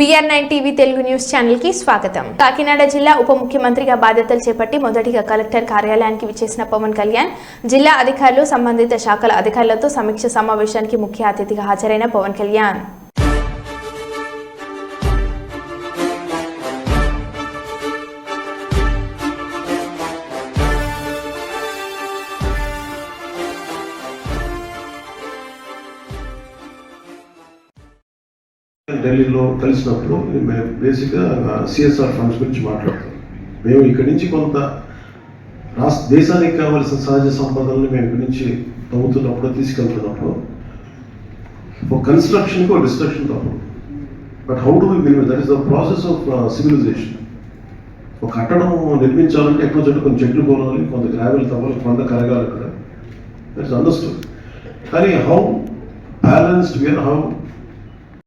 BR nine TV Telugu news ఛానల్కి స్వాగతం. కాకినాడ జిల్లా ఉప ముఖ్యమంత్రిగా బాధ్యతలు చేపట్టి మొదటిగా కలెక్టర్ కార్యాలయానికి విచ్చేసిన పవన్ కళ్యాణ్ జిల్లా అధికారులు సంబంధిత శాఖల అధికారులతో సమీక్ష సమావేశానికి ముఖ్య అతిథిగా హాజరైన పవన్ కళ్యాణ్. ఢిల్లీలో కలిసినప్పుడు మేము బేసిక్గా సిఎస్ఆర్ ఫండ్స్ గురించి మాట్లాడతాం. మేము ఇక్కడి నుంచి కొంత రాష్ట్ర దేశానికి కావాల్సిన సహజ సంపదలను మేము ఇక్కడి నుంచి తవ్వుతున్నప్పుడు తీసుకెళ్తున్నప్పుడు ఒక కన్స్ట్రక్షన్కి ఒక డిస్ట్రక్షన్ తప్పదు but how do believe that is the process of civilization ఒక కట్టడం నిర్మించాలంటే ఎక్కువ చెట్టు కొంచెం చెట్లు కొనాలి కొంత గ్రావెల్ తవ్వాలి కొంత కరగాలి ఇక్కడ దట్ ఇస్ అండర్స్టూడ్ కానీ హౌ బ్యాలెన్స్డ్ వేర్ హౌ